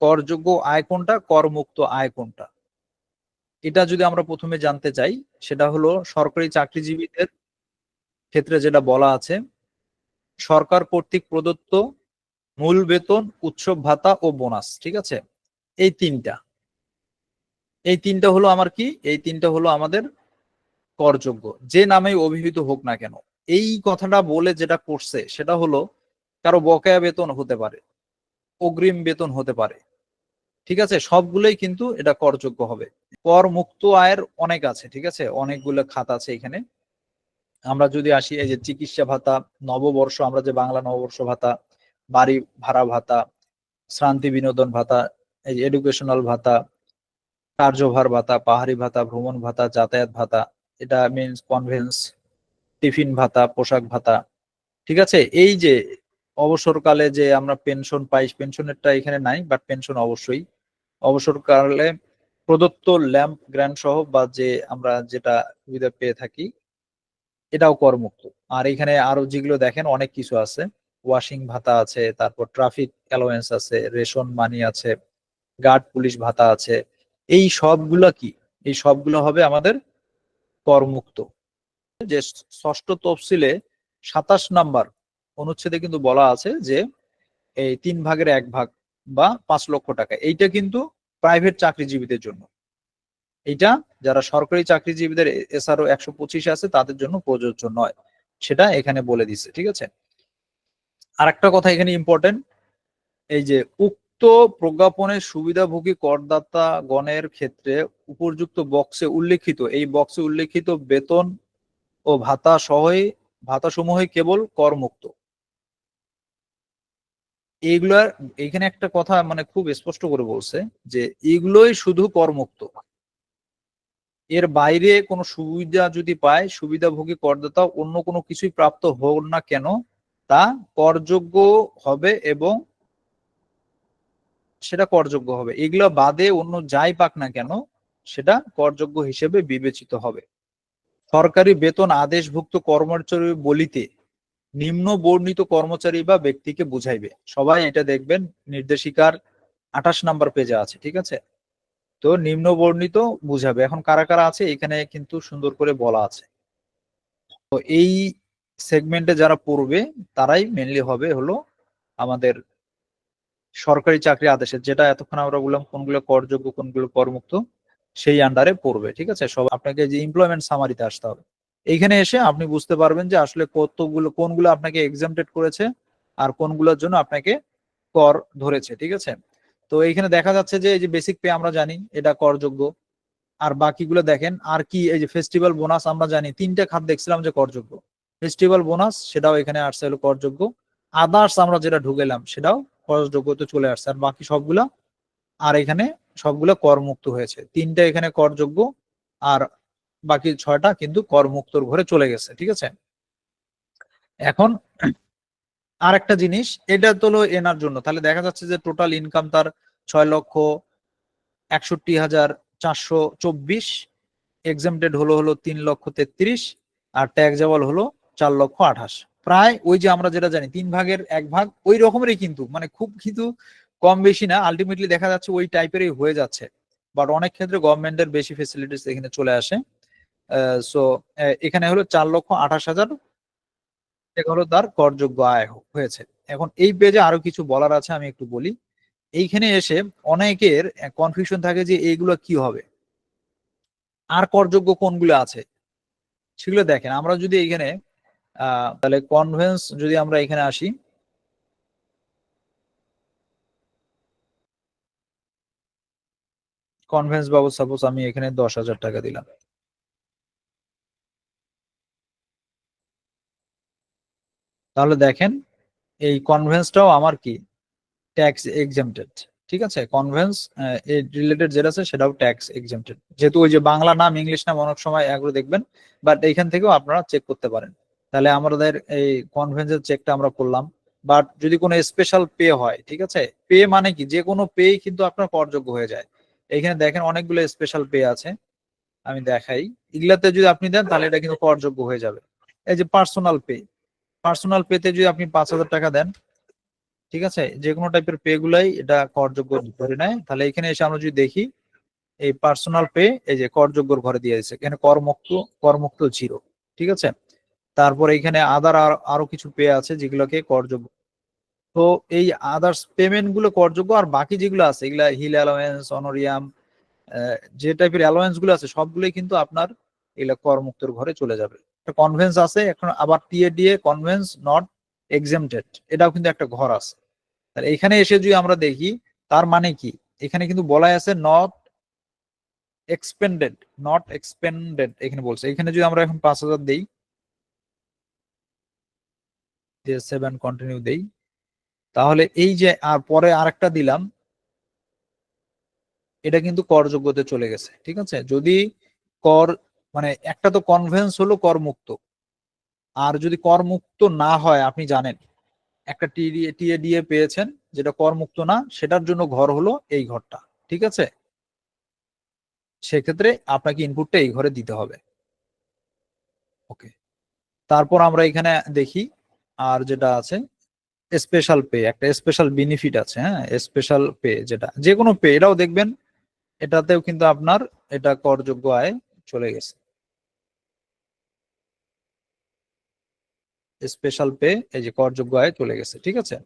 করযোগ্য আয় কোনটা, করমুক্ত আয় কোনটা? এটা যদি আমরা প্রথমে জানতে চাই, সেটা হলো সরকারি চাকরিজীবীদের ক্ষেত্রে যেটা বলা আছে, সরকার কর্তৃক প্রদত্ত মূল বেতন, উৎসব ভাতা ও বোনাস, ঠিক আছে? এই তিনটা। এই তিনটা হলো আমার কি? এই তিনটা হলো আমাদের করযোগ্য। যে নামেই অভিহিত হোক না কেন, এই কথাটা বলে যেটা করছে, সেটা হলো কারও বকেয়া বেতন হতে পারে, অগ্রিম বেতন হতে পারে ঠিক আছে? সবগুলোই কিন্তু এটা করযোগ্য হবে। কর মুক্ত আয়ের অনেক আছে, ঠিক আছে? অনেকগুলো খাত আছে এখানে। আমরা যদি আসি, এই যে চিকিৎসা ভাতা, নববর্ষ, আমরা যে বাংলা নববর্ষ ভাতা, বাড়ি ভাড়া ভাতা, শ্রান্তি বিনোদন ভাতা, এই যে এডুকেশনাল ভাতা, কার্যভার ভাতা, পাহাড়ি ভাতা, ভ্রমণ ভাতা, যাতায়াত ভাতা, এটা মিনস কনভেন্স টিফিন ভাতা, পোশাক ভাতা, ঠিক আছে? এই যে অবসরকালে যে আমরা পেনশন পাই পেনশনেরটা এখানে নাই বাট পেনশন অবশ্যই। অবসরকালে প্রদত্ত ল্যাম্প গ্র্যান্ড সহ বা যে আমরা যেটা সুবিধা পেয়ে থাকি, এটাও করমুক্ত। আর এখানে আরও যেগুলো দেখেন, অনেক কিছু আছে। ওয়াশিং ভাতা আছে, তারপর ট্রাফিক অ্যালোয়েন্স আছে, রেশন মানি আছে, গার্ড পুলিশ ভাতা আছে। এই সবগুলা কি? এই সবগুলো হবে আমাদের করমুক্ত। যে ষষ্ঠ তফসিলে সাতাশ নাম্বার অনুচ্ছেদে কিন্তু বলা আছে যে এই তিন ভাগের এক ভাগ বা পাঁচ লক্ষ টাকা। এইটা কিন্তু প্রাইভেট চাকরিজীবীদের জন্য। এটা যারা সরকারি চাকরিজীবীদের এসআরও একশো পঁচিশ আছে, তাদের জন্য প্রযোজ্য নয়। সেটা এখানে বলে দিচ্ছে ঠিক আছে? আর একটা কথা এখানে ইম্পর্টেন্ট এই যে উক্ত প্রজ্ঞাপনের সুবিধাভোগী করদাতা গণের ক্ষেত্রে উপযুক্ত বক্সে উল্লেখিত, এই বক্সে উল্লেখিত বেতন ও ভাতা সহই, ভাতা সমূহে কেবল করমুক্ত। এইগুলার এখানে একটা কথা মানে খুব স্পষ্ট করে বলছে যে এগুলোই শুধু করমুক্ত। এর বাইরে কোনো সুবিধা যদি পায়, সুবিধাভোগী করদাতা অন্য কোনো কিছুই প্রাপ্ত হোক না কেন, তা করযোগ্য হবে এবং সেটা করযোগ্য হবে। এগুলো বাদে অন্য যাই পাক না কেন, সেটা করযোগ্য হিসেবে বিবেচিত হবে। সরকারি বেতন আদেশভুক্ত কর্মচারী বলিতে নিম্ন বর্ণিত কর্মচারী বা ব্যক্তিকে বুঝাইবে। সবাই এটা দেখবেন, নির্দেশিকার আঠাশ নাম্বার পেজে আছে, ঠিক আছে? তো নিম্ন বর্ণিত বুঝাবে। এখন কারা কারা আছে? এখানে কিন্তু সুন্দর করে বলা আছে। তো এই সেগমেন্টে যারা পড়বে, তারাই মেনলি হবে হলো আমাদের সরকারি চাকরি আদেশের যেটা এতক্ষণ আমরা বললাম কোনগুলো করযোগ্য, কোনগুলো করমুক্ত, সেই আন্ডারে পড়বে, ঠিক আছে? সব, আপনাকে যে এমপ্লয়মেন্ট সামারিতে আসতে হবে। এইখানে এসে আপনি বুঝতে পারবেন যে আসলে কতগুলো, কোনগুলো আপনাকে এক্সামটেড করেছে আর কোনগুলোর জন্য আপনাকে কর ধরেছে, ঠিক আছে? তো এইখানে দেখা যাচ্ছে যে এই যে বেসিক পে আমরা জানি, এটা করযোগ্য। আর বাকিগুলো দেখেন, আর কি, এই যে ফেস্টিভ্যাল বোনাস আমরা জানি, তিনটে খাত দেখছিলাম যে করযোগ্য। ফেস্টিভ্যাল বোনাস সেটাও এখানে আসছে হলো করযোগ্য। আদার্স আমরা যেটা ঢুকেলাম, সেটাও করযোগ্যতে চলে আসছে। আর বাকি সবগুলা, আর এখানে সবগুলো করমুক্ত হয়েছে। তিনটা এখানে করযোগ্য, আর বাকি ছয়টা কিন্তু করমুক্তর ঘরে চলে গেছে, ঠিক আছে? এখন আর একটা জিনিস, এটা তো এনার জন্য। তাহলে দেখা যাচ্ছে যে টোটাল ইনকাম তার ছয় লক্ষ একষট্টি হাজার চারশো চব্বিশ এক্সামটেড হলো হলো তিন লক্ষ তেত্রিশ, আর ট্যাক্সেবল হলো চার লক্ষ আঠাশ। প্রায় ওই যে আমরা যেটা জানি, তিন ভাগের এক ভাগ, ওই রকমেরই কিন্তু মানে খুব কিন্তু কম বেশি না আলটিমেটলি দেখা যাচ্ছে ওই টাইপেরই হয়ে যাচ্ছে। বাট অনেক ক্ষেত্রে গভর্নমেন্টের বেশি ফেসিলিটিস এখানে চলে আসে। সো এখানে হলো চার লক্ষ আঠাশ হাজার হলো তার করযোগ্য আয় হয়েছে। এখন এই পেজে আরও কিছু বলার আছে, আমি একটু বলি। এইখানে এসে অনেকের কনফিউশন থাকে যে এইগুলো কি হবে? আর করযোগ্য কোনগুলো আছে? সেগুলো দেখেন, আমরা যদি এখানে তাহলে কনভেন্স যদি আমরা এখানে আসি কনভেন্স বাবদ সাপোজ আমি এখানে দশ হাজার টাকা দিলাম। তাহলে দেখেন, এই কনভেন্সটাও আমার কি? ট্যাক্স এক্সামটেড ঠিক আছে? কনভেন্স এর রিলেটেড যেটা আছে সেটাও ট্যাক্স এক্সামটেড যেহেতু ওই যে বাংলা নাম ইংলিশ নাম অনেক সময় এগুলো দেখবেন বাট এইখান থেকেও আপনারা চেক করতে পারেন। তাহলে আমাদের এই কনভেন্সের চেকটা আমরা করলাম। বাট যদি কোনো স্পেশাল পে হয়, ঠিক আছে? পে মানে কি? যে কোনো পে কিন্তু আপনার করযোগ্য হয়ে যায়। এখানে দেখেন অনেকগুলো স্পেশাল পে আছে, আমি দেখাই। এগুলাতে যদি আপনি দেন, তাহলে এটা কিন্তু করযোগ্য হয়ে যাবে। এই যে পার্সোনাল পে পার্সোনাল পেতে যদি আপনি পাঁচ হাজার টাকা দেন, ঠিক আছে? যে কোনো টাইপের পে গুলাই এটা করযোগ্য ধরে নেয়। তাহলে এখানে এসে আমরা যদি দেখি, এই পার্সোনাল পে এই যে করযোগ্যর ঘরে দিয়ে দিয়েছে। এখানে করমুক্ত করমুক্ত জিরো ঠিক আছে? তারপর এখানে আদার আর, আরও কিছু পে আছে যেগুলোকে করযোগ্য। তো এই আদার্স পেমেন্টগুলো করযোগ্য আর বাকি যেগুলো আছে, এগুলা হিল অ্যালাওয়েন্স অনোরিয়াম যে টাইপের অ্যালাওয়েন্সগুলো আছে, সবগুলোই কিন্তু আপনার এগুলা করমুক্তর ঘরে চলে যাবে। একটা কনভেন্স আছে, এখন আবার টিএডিএ কনভেন্স নট এক্সেমটেড এটাও কিন্তু একটা ঘর আছে। এখানে এসে যদি আমরা দেখি, তার মানে কি? এখানে কিন্তু বলাই আছে নট এক্সপেন্ডেড নট এক্সপেন্ডেড এখানে বলছে। এখানে যদি আমরা এখন পাঁচ হাজার দিই সেভেন কন্টিনিউ দেই, তাহলে এই যে আর পরে আরেকটা দিলাম, এটা কিন্তু করযোগ্যতে চলে গেছে, ঠিক আছে? যদি কর মানে একটা তো কনভেন্স হলো করমুক্ত। আর যদি করমুক্ত না হয়, আপনি জানেন, একটা টিএডিএ পেয়েছেন, যেটা করমুক্ত না, সেটার জন্য ঘর হলো এই ঘরটা, ঠিক আছে? সেক্ষেত্রে আপনাকে ইনপুটটা এই ঘরে দিতে হবে। ওকে। তারপর আমরা এখানে দেখি, আর যেটা আছে স্পেশাল পে একটা স্পেশাল বেনিফিট আছে হ্যাঁ? স্পেশাল পে যেটা যে কোনো পে এটাও দেখবেন, এটাতেও কিন্তু আপনার এটা করযোগ্য আয় চলে গেছে। স্পেশাল পে এই যে করযোগ্য আয় চলে গেছে ঠিক আছে?